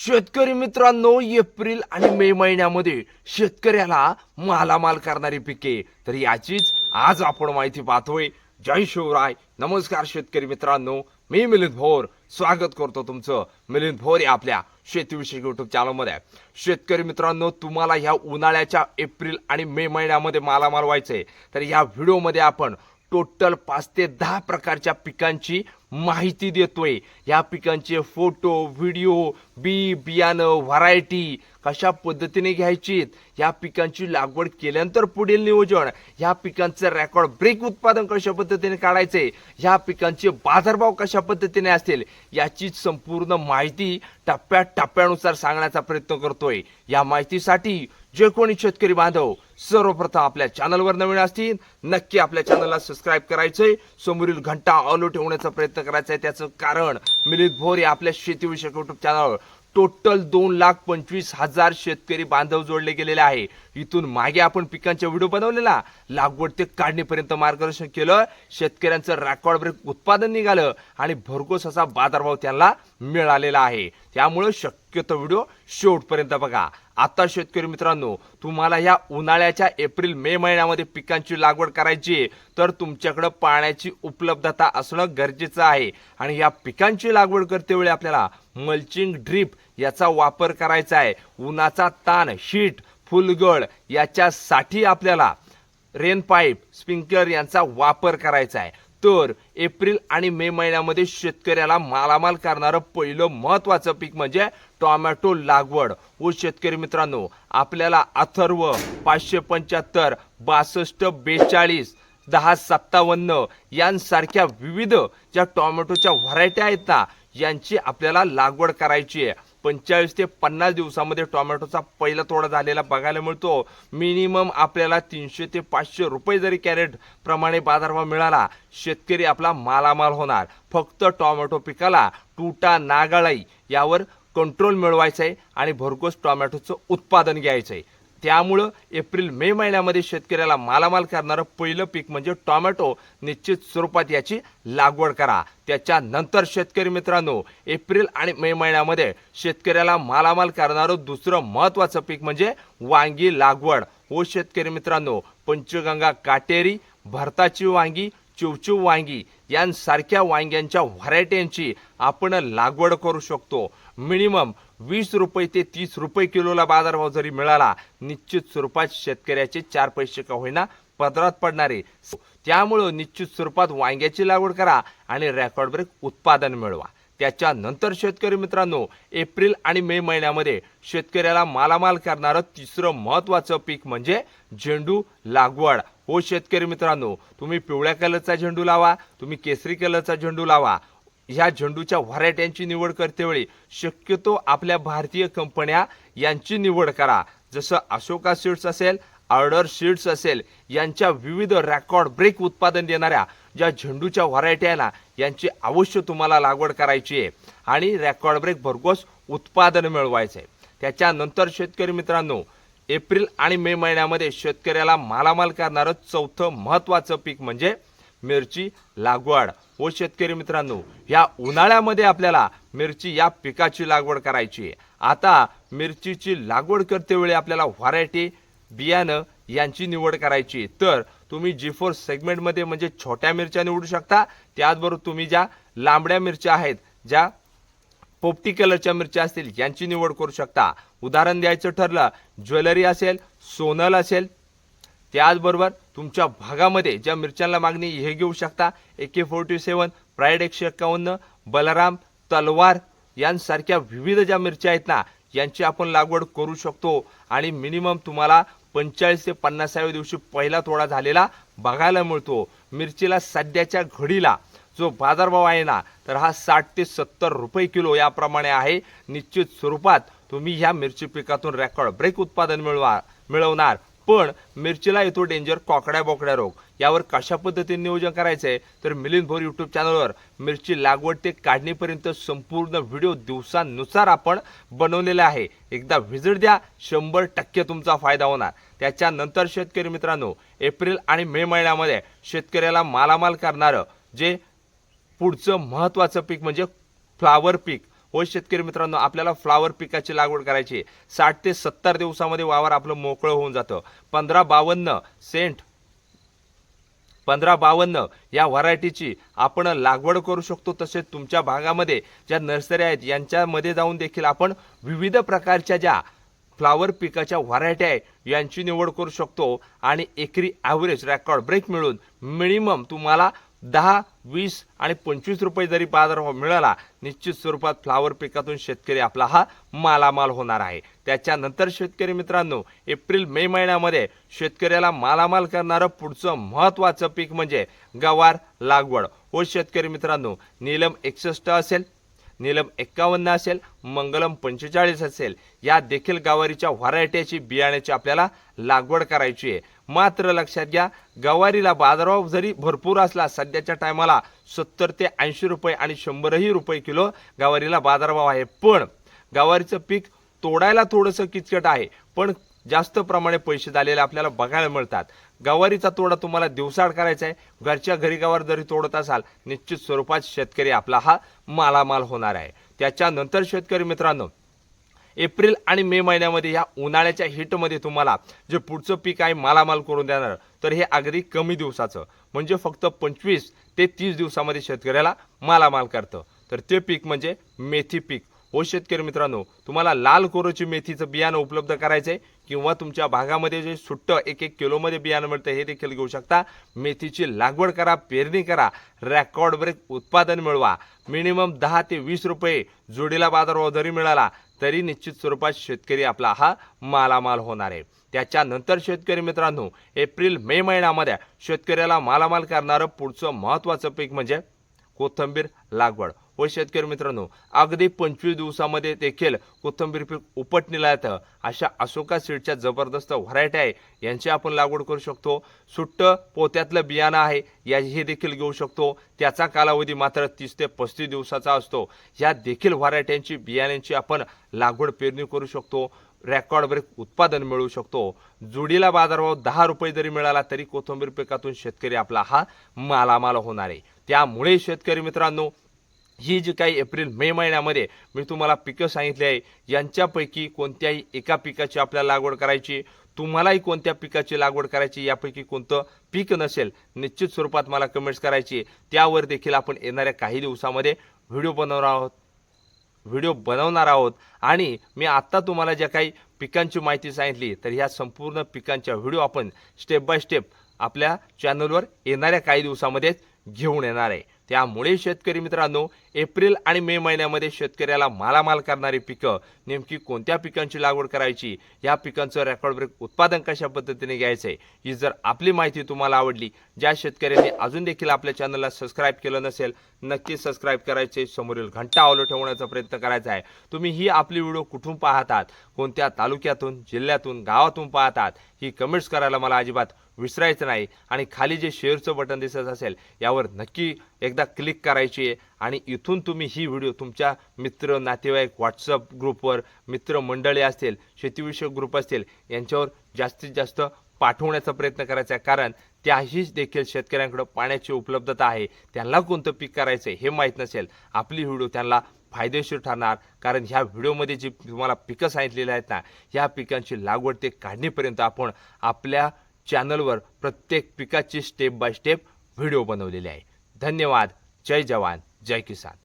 शेतकरी मित्रांनो एप्रिल आणि मे महिन्यामध्ये शेतकऱ्याला मालामाल करणारी पिके. तर याचीच आज आपण माहिती पाहतोय. जय शिवराय. नमस्कार शेतकरी मित्रांनो. मी मिलिंद भोर. स्वागत करतो तुमचं मिलिंद भोर या आपल्या शेतीविषयी युट्यूब चॅनलमध्ये शेतकरी मित्रांनो तुम्हाला ह्या उन्हाळ्याच्या एप्रिल आणि मे महिन्यामध्ये मालामाल व्हायचंय. तर या व्हिडिओमध्ये आपण टोटल पाच ते दहा प्रकारच्या पिकांची माहिती देतोय. या पिकांचे फोटो व्हिडिओ बी बियाणं व्हरायटी कशा पद्धतीने घ्यायची या पिकांची लागवड केल्यानंतर पुढील नियोजन या पिकांचं रेकॉर्ड ब्रेक उत्पादन कशा पद्धतीने काढायचे या पिकांचे बाजारभाव कशा पद्धतीने असतील याची संपूर्ण माहिती टप्प्या टप्प्यानुसार सांगण्याचा प्रयत्न करतोय. या माहितीसाठी जे कोणी शेतकरी बांधव सर्वप्रथम आपल्या चॅनलवर नवीन असतील नक्की आपल्या चॅनलला सबस्क्राईब करायचंय. समोरील घंटा ऑलो ठेवण्याचा प्रयत्न करायचा आहे. त्याचं कारण मिलित भोर या आपल्या शेतीविषयक युट्यूब चॅनलवर टोटल दोन लाख पंचवीस हजार शेतकरी बांधव जोडले गेलेले आहे. इथून मागे आपण पिकांचा व्हिडिओ बनवलेला. लागवड ते काढणीपर्यंत मार्गदर्शन केलं. शेतकऱ्यांचं रेकॉर्ड ब्रेक उत्पादन निघालं आणि भरघोस असा बाजारभाव त्यांना मिळालेला आहे. त्यामुळं शक्यतो व्हिडिओ शेवटपर्यंत बघा. आता शेतकरी मित्रांनो तुम्हाला या उन्हाळ्याच्या एप्रिल मे महिन्यामध्ये पिकांची लागवड करायची आहे तर तुमच्याकडं पाण्याची उपलब्धता असणं गरजेचं आहे. आणि या पिकांची लागवड करतेवेळी आपल्याला मल्चिंग ड्रीप याचा वापर करायचा आहे. उन्हाचा ताण हीट फुलगड याच्यासाठी आपल्याला रेन पाईप स्प्रिंकलर यांचा वापर करायचा आहे. तर एप्रिल आणि मे महिन्यामध्ये शेतकऱ्याला मालामाल करणारं पहिलं महत्वाचं पीक म्हणजे टोमॅटो लागवड. व शेतकरी मित्रांनो आपल्याला अथर्व पाचशे पंच्याहत्तर बासष्ट बेचाळीस दहा सत्तावन्न यांसारख्या विविध ज्या टोमॅटोच्या व्हरायट्या आहेत ना यांची आपल्याला लागवड करायची आहे. पंचेचाळीस ते पन्नास दिवसामध्ये टोमॅटोचा पहिला तोडा झालेला बघायला मिळतो. मिनिमम आपल्याला तीनशे ते पाचशे रुपये जरी कॅरेट प्रमाणे बाजारभाव मिळाला शेतकरी आपला मालामाल होणार. फक्त टोमॅटो पिकाला टुटा नागाळाई यावर कंट्रोल मिळवायचं आहे आणि भरघोस टोमॅटोचं उत्पादन घ्यायचं आहे त्यामुळं एप्रिल मे महिन्यामध्ये शेतकऱ्याला मालामाल करणारं पहिलं पीक म्हणजे टोमॅटो निश्चित स्वरूपात याची लागवड करा. त्याच्यानंतर शेतकरी मित्रांनो एप्रिल आणि मे महिन्यामध्ये शेतकऱ्याला मालामाल करणारं दुसरं महत्त्वाचं पीक म्हणजे वांगी लागवड. हो शेतकरी मित्रांनो पंचगंगा काटेरी भरताची वांगी चिवचिव वांगी यांसारख्या वांग्यांच्या व्हरायटींची आपण लागवड करू शकतो. मिनिमम वीस रुपये ते तीस रुपये किलोला बाजारभाव जरी मिळाला निश्चित स्वरूपात शेतकऱ्याचे चार पैसे का होईना पदरात पडणारे. त्यामुळं निश्चित स्वरूपात वांग्याची लागवड करा आणि रेकॉर्ड ब्रेक उत्पादन मिळवा. त्याच्यानंतर शेतकरी मित्रांनो एप्रिल आणि मे महिन्यामध्ये शेतकऱ्याला मालामाल करणारं तिसरं महत्वाचं पीक म्हणजे झेंडू लागवड. हो शेतकरी मित्रांनो तुम्ही पिवळ्या कलरचा झेंडू लावा तुम्ही केसरी कलरचा झेंडू लावा. ह्या झेंडूच्या व्हरायट्यांची निवड करतेवेळी शक्यतो आपल्या भारतीय कंपन्या यांची निवड करा. जसं अशोका सीड्स असेल ऑर्डर सीड्स असेल यांच्या विविध रेकॉर्ड ब्रेक उत्पादन देणाऱ्या ज्या झेंडूच्या व्हरायटी ना यांची अवश्य तुम्हाला लागवड करायची आहे. आणि रेकॉर्ड ब्रेक भरघोस उत्पादन मिळवायचं आहे त्याच्यानंतर शेतकरी मित्रांनो एप्रिल आणि मे महिन्यामध्ये शेतकऱ्याला मालामाल करणारं चौथं महत्त्वाचं पीक म्हणजे मिरची लागवड व शेतकरी मित्रांनो या उन्हाळ्यामध्ये आपल्याला मिरची या पिकाची लागवड करायची आहे आता मिरचीची लागवड करतेवेळी आपल्याला व्हरायटी बियाणं यांची निवड करायची आहे. तर तुम्ही जी फोर सेगमेंटमध्ये म्हणजे छोट्या मिरच्या निवडू शकता त्याचबरोबर तुम्ही ज्या लांबड्या मिरच्या आहेत ज्या पोपटी कलरच्या मिरच्या असतील यांची निवड करू शकता उदाहरण द्यायचं ठरलं ज्वेलरी असेल सोनल असेल त्याचबरोबर तुमच्या भागामध्ये ज्या मिरच्यांना मागणी हे घेऊ शकता ए के फोर्टी सेवन प्राईड एकशे एक्कावन्न बलराम तलवार यांसारख्या विविध ज्या मिरच्या आहेत ना यांची आपण लागवड करू शकतो. आणि मिनिमम तुम्हाला पंचेचाळीस ते पन्नासाव्या दिवशी पहिला थोडा झालेला बघायला मिळतो. मिरचीला सध्याच्या घडीला जो बाजारभाव आहे ना तर हा साठ ते सत्तर रुपये किलो याप्रमाणे आहे. निश्चित स्वरूपात तुम्ही ह्या मिरची पिकातून रेकॉर्ड ब्रेक उत्पादन मिळवा मिळवणार. पण मिरचीला येतो डेंजर कोकड्या बोकड्या रोग. यावर कशा पद्धतीने नियोजन करायचं आहे तर मिलिंद भोर यूट्यूब चॅनलवर मिरची लागवड ते काढणीपर्यंत संपूर्ण व्हिडिओ दिवसानुसार आपण बनवलेला आहे. एकदा व्हिजिट द्या शंभर टक्के तुमचा फायदा होणार. त्याच्यानंतर शेतकरी मित्रांनो एप्रिल आणि मे महिन्यामध्ये शेतकऱ्याला मालामाल करणारं जे पुढचं महत्त्वाचं पीक म्हणजे फ्लावर पीक हो शेतकरी मित्रांनो आपल्याला फ्लावर पिकाची लागवड करायची साठ ते सत्तर दिवसामध्ये वावर आपलं मोकळं होऊन जातं. पंधरा बावन्न सेंट पंधरा बावन्न या व्हरायटीची आपण लागवड करू शकतो. तसेच तुमच्या भागामध्ये ज्या नर्सरी आहेत यांच्यामध्ये जाऊन देखील आपण विविध प्रकारच्या ज्या फ्लावर पिकाच्या व्हरायटी आहे यांची निवड करू शकतो. आणि एकरी ॲव्हरेज रेकॉर्ड ब्रेक मिळून मिनिमम तुम्हाला दहा वीस आणि पंचवीस रुपये जरी बाजारभाव मिळाला निश्चित स्वरूपात फ्लावर पिकातून शेतकरी आपला हा मालामाल होणार आहे. त्याच्यानंतर शेतकरी मित्रांनो एप्रिल मे महिन्यामध्ये शेतकऱ्याला मालामाल करणारं पुढचं महत्त्वाचं पीक म्हणजे गवार लागवड. व शेतकरी मित्रांनो नीलम एकसष्ट असेल. नीलम एक्कावन्न असेल मंगलम पंचेचाळीस असेल. या देखील गवारीच्या व्हरायटीची बियाण्याची आपल्याला लागवड करायची आहे. मात्र लक्षात घ्या गवारीला बाजारभाव जरी भरपूर असला सध्याच्या टायमाला सत्तर ते ऐंशी रुपये आणि शंभरही रुपये किलो गवारीला बाजारभाव आहे. पण गवारीचं पीक तोडायला थोडंसं किचकट आहे. पण जास्त प्रमाणे पैसे झालेले आपल्याला बघायला मिळतात. गवारीचा तोडा तुम्हाला दिवसाड करायचा आहे. घरच्या घरी गवार जरी तोडत असाल निश्चित स्वरूपात शेतकरी आपला हा मालामाल होणार आहे. त्याच्यानंतर शेतकरी मित्रांनो एप्रिल आणि मे महिन्यामध्ये या उन्हाळ्याच्या हिटमध्ये तुम्हाला जे पुढचं पीक आहे मालामाल करून देणार तर हे अगदी कमी दिवसाचं म्हणजे फक्त पंचवीस ते तीस दिवसामध्ये शेतकऱ्याला मालामाल करतं. तर ते पीक म्हणजे मेथी पीक. हो शेतकरी मित्रांनो तुम्हाला लाल कोरोची मेथीचं बियाणं उपलब्ध करायचं आहे किंवा तुमच्या भागामध्ये जे सुट्टं एक एक किलोमध्ये बियाणं मिळतं हे देखील घेऊ शकता. मेथीची लागवड करा पेरणी करा रेकॉर्ड ब्रेक उत्पादन मिळवा. मिनिमम दहा ते वीस रुपये जोडीला बाजारभाव जरी मिळाला तरी निश्चित स्वरूपात शेतकरी आपला हा मालामाल होणार आहे. त्याच्यानंतर शेतकरी मित्रांनो एप्रिल मे महिन्यामध्ये शेतकऱ्याला मालामाल करणारं पुढचं महत्त्वाचं पीक म्हणजे कोथंबीर लागवड. व शेतकरी मित्रांनो अगदी पंचवीस दिवसामध्ये देखील कोथंबीर पीक उपटणीला येतं अशा अशोका सीडच्या जबरदस्त व्हरायटी आहे. यांची आपण लागवड करू शकतो. सुट्ट पोत्यातलं बियाणं आहे या हे देखील घेऊ शकतो. त्याचा कालावधी मात्र तीस ते पस्तीस दिवसाचा असतो. या देखील व्हरायट्यांची बियाण्यांची आपण लागवड पेरणी करू शकतो. रेकॉर्ड ब्रेक उत्पादन मिळू शकतो. जुडीला बाजारभाव दहा रुपये जरी मिळाला तरी कोथिंबीर पिकातून शेतकरी आपला हा मालामाल होणार आहे. त्यामुळे शेतकरी मित्रांनो ही जी काही एप्रिल मे महिन्यामध्ये मी तुम्हाला पिकं सांगितली आहे यांच्यापैकी कोणत्याही एका पिकाची आपल्याला लागवड करायची तुम्हालाही कोणत्या पिकाची लागवड करायची यापैकी कोणतं पीक नसेल निश्चित स्वरूपात मला कमेंट्स करायची त्यावर देखील आपण येणाऱ्या काही दिवसामध्ये व्हिडिओ बनवणार आहोत. व्हिडिओ बनवणार आहोत. आणि मी आत्ता तुम्हाला ज्या काही पिकांची माहिती सांगितली तर ह्या संपूर्ण पिकांच्या व्हिडिओ आपण स्टेप बाय स्टेप आपल्या चॅनलवर येणाऱ्या काही दिवसामध्येच घेऊन येणार आहे. त्यामुळे शेतकरी मित्रांनो एप्रिल आणि मे महिन्यामध्ये शेतकऱ्याला मालामाल करणारी पिकं नेमकी कोणत्या पिकांची लागवड करायची या पिकांचं रेकॉर्ड ब्रेक उत्पादन कशा पद्धतीने घ्यायचं आहे ही जर आपली माहिती तुम्हाला आवडली ज्या शेतकऱ्यांनी अजून देखील आपल्या चॅनलला सबस्क्राईब केलं नसेल नक्की सबस्क्राईब करायचे समोरील घंटा ऑलो ठेवण्याचा प्रयत्न करायचा आहे. तुम्ही ही आपली व्हिडिओ कुठून पाहतात कोणत्या तालुक्यातून जिल्ह्यातून गावातून पाहतात ही कमेंट्स करायला मला अजिबात विसरायचं नाही. आणि खाली जे शेअरचं बटन दिसत असेल यावर नक्की एकदा क्लिक करायची आहे. आणि इथून तुम्ही ही व्हिडिओ तुमच्या मित्र नातेवाईक व्हॉट्सअप ग्रुपवर मित्रमंडळी असतील शेतीविषयक ग्रुप असतील यांच्यावर जास्तीत जास्त पाठवण्याचा प्रयत्न करायचा आहे. कारण त्याहीच देखील शेतकऱ्यांकडे पाण्याची उपलब्धता आहे. त्यांना कोणतं पीक करायचं हे माहीत नसेल. आपली व्हिडिओ त्यांना फायदेशीर ठरणार. कारण ह्या व्हिडिओमध्ये जी तुम्हाला पिकं सांगितलेली आहेत ना ह्या पिकांची लागवड ते काढणीपर्यंत आपण आपल्या चॅनलवर प्रत्येक पिकाची स्टेप बाय स्टेप व्हिडिओ बनवलेले आहे. धन्यवाद. जय जवान. जय किसान.